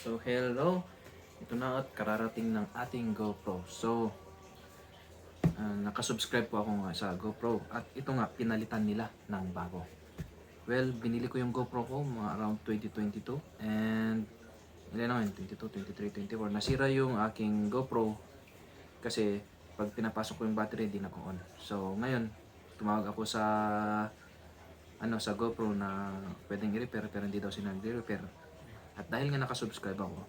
So, hello. Ito na at kararating ng ating GoPro. So, ah, nakasubscribe po ako nga sa GoPro. At ito nga, pinalitan nila ng bago. Well, binili ko yung GoPro ko mga around 2022. And, ilan na ngayon? 22, 23, 24. Nasira yung aking GoPro. Kasi, pag pinapasok ko yung battery, hindi na ko on. So, ngayon, tumawag ako sa ano sa GoPro na pwedeng i-repair pero hindi daw sila nagre-repair. At dahil nga nakasubscribe ako,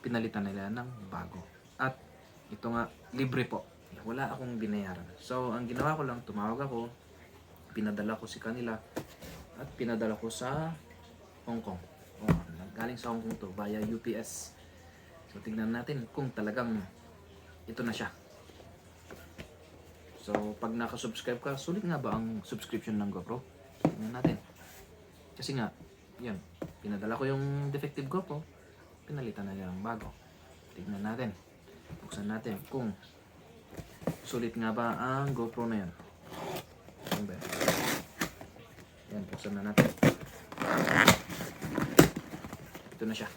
pinalitan nila ng bago. At ito nga, libre po. Wala akong binayaran. So, ang ginawa ko lang, tumawag ako, pinadala ko si kanila, at pinadala ko sa Hong Kong. Oh, galing sa Hong Kong to, via UPS. So, tingnan natin kung talagang ito na siya. So, pag nakasubscribe ka, sulit nga ba ang subscription ng GoPro? Tingnan natin. Kasi nga, yun, pinadala ko yung defective GoPro, pinalitan na niya ng bago. Tingnan natin. Buksan natin kung sulit nga ba ang GoPro na yan? Yan, buksan na natin. Ito na siya.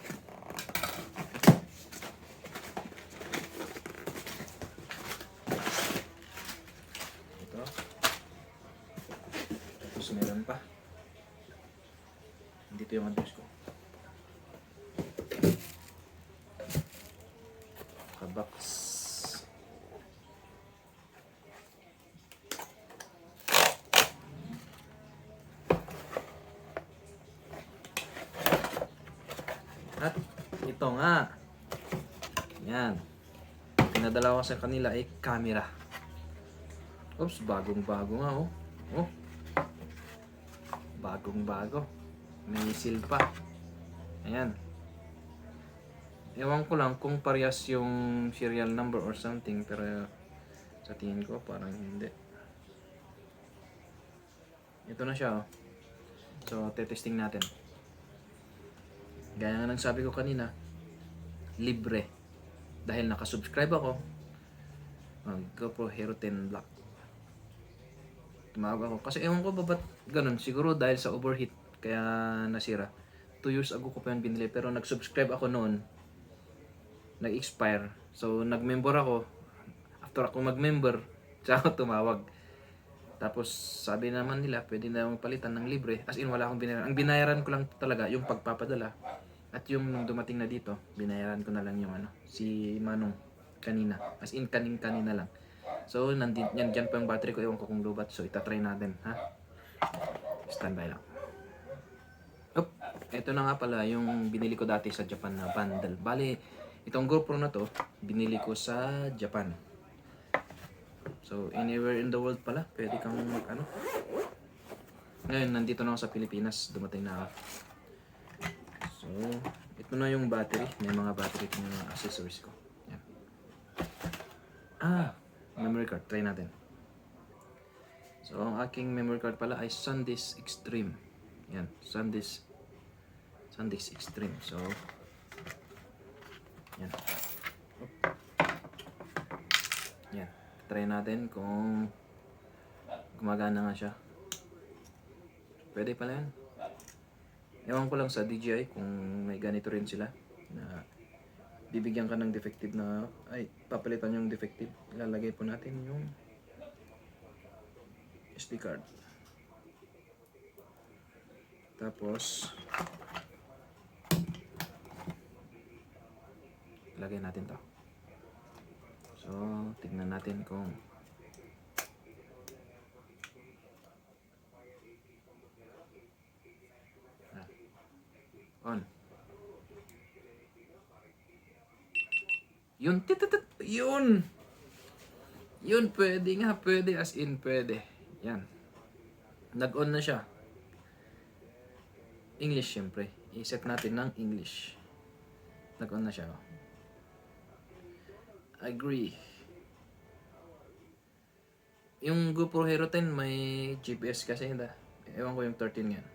Ito. Tapos meron pa. Dito yung address ko. Kabox. At ito nga. Yan. Pinadala ko sa kanila ay camera. Oops, bagong bago nga oh. Oh. Bagong bago. May seal pa. Ayan. Ewan ko lang kung parehas yung serial number or something pero sa tingin ko parang hindi. Ito na siya oh. So, tetesting natin. Gaya nga ng sabi ko kanina, libre. Dahil nakasubscribe ako, mag GoPro Hero 10 Black. Tumawag ako. Kasi ewan ko ba ba't ganun? Siguro dahil sa overheat, kaya nasira. 2 years ago ko pa yun binili, pero nag-subscribe ako noon. Nag-expire. So, nag-member ako. After ako mag-member, tsaka tumawag. Tapos, sabi naman nila, pwede na akong palitan ng libre. As in, wala akong binayaran. Ang binayaran ko lang talaga, yung pagpapadala. At yung nung dumating na dito, binayaran ko na lang yung ano, si Manong kanina. As in, kaning kanina lang. So, nandin, yan, dyan pa yung battery ko. Ewan ko kung lubat. So, itatry natin, ha? Standby lang. Ito na nga pala yung binili ko dati sa Japan na bundle. Bali, itong GoPro na to, binili ko sa Japan. So, anywhere in the world pala, pwede kang mag ano. Ngayon, nandito na ako sa Pilipinas. Dumating na ako. So, ito na yung battery. May mga battery ito yung mga accessories ko. Yan. Ah, memory card. Try natin. So, ang aking memory card pala ay SanDisk Extreme. Yan, SanDisk SanDisk Extreme. So, yan. Yan. Try natin kung gumagana nga siya. Pwede pala yan. Ewan ko lang sa DJI kung may ganito rin sila na bibigyan ka ng defective na ay papalitan yung defective ilalagay po natin yung SD card tapos lagay natin to so tignan natin kung Ah. on Yun, titatat, yun. Yun, pwede nga, pwede, as in, pwede. Yan. Nag-on na siya. English, syempre. I-set natin ng English. Nag-on na siya. oh. Agree. Yung GoPro Hero 10 may GPS kasi hindi. Ewan ko yung 13 yan.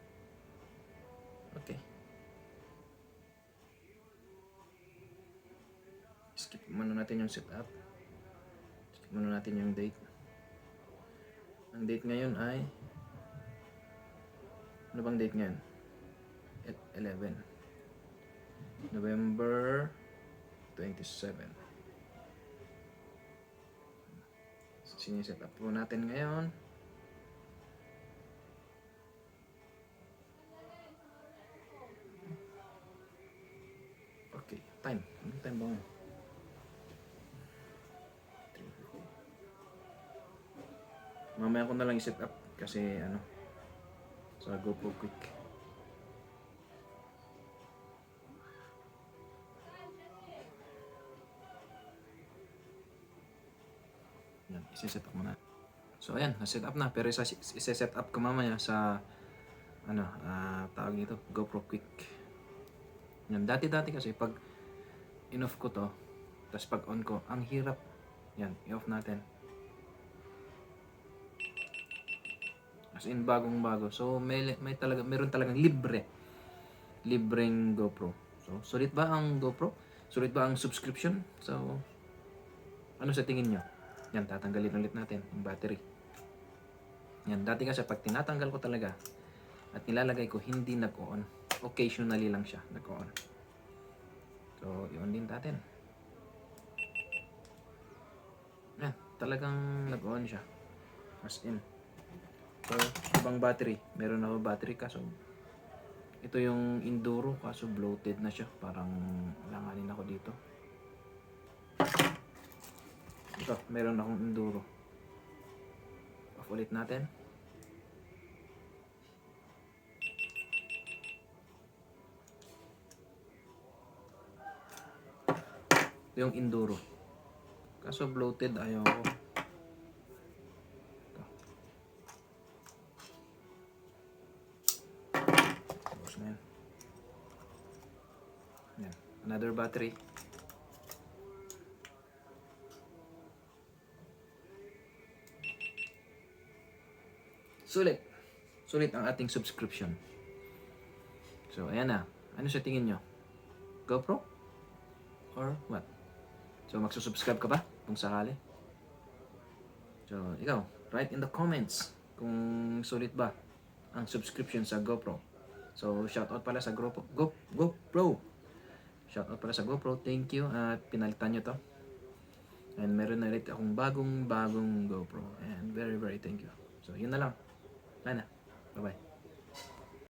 Okay. skip muna natin yung setup. Skip muna natin yung date. Ang date ngayon ay ano bang date ngayon? At 11. November 27. Siniset up po natin ngayon. Okay, time. Anong time ba ngayon? 3:50. Mamaya ko na lang i-set up kasi ano sa GoPro Quick. Yan, isi-set up muna. So ayan, na-set up na. Pero isi-set up ko mamaya sa ano, ah tawag dito, GoPro Quick. Yan, dati-dati kasi pag in-off ko to, tapos pag on ko, ang hirap. Yan, i-off natin. As in, bagong bago. So, may, may talaga, meron talagang libre. Libreng GoPro. So, sulit ba ang GoPro? Sulit ba ang subscription? So, ano sa tingin nyo? Yan, tatanggalin ulit natin yung battery. Yan, dati kasi pag tinatanggal ko talaga at nilalagay ko, hindi nag-on. Occasionally lang siya nag-on. So, yun din natin. Yan, talagang nag-on siya. As in. So, ibang battery. Meron ako battery kaso ito yung Enduro kaso bloated na siya. Parang langanin ako dito. Ito, meron akong Enduro. Off ulit natin. Ito yung Enduro. Kaso bloated ayaw ko. Another battery. Sulit. Sulit ang ating subscription. So, ayan na. Ano sa tingin nyo? GoPro? Or what? So, magsusubscribe ka ba? Kung sakali? So, ikaw, write in the comments kung sulit ba ang subscription sa GoPro. So, shoutout pala sa GoPro. Go, GoPro! Shoutout pala sa GoPro. Thank you at pinalitan nyo to. And meron na ulit akong bagong bagong GoPro. And very very thank you. So, yun na lang. Wala na. Bye-bye.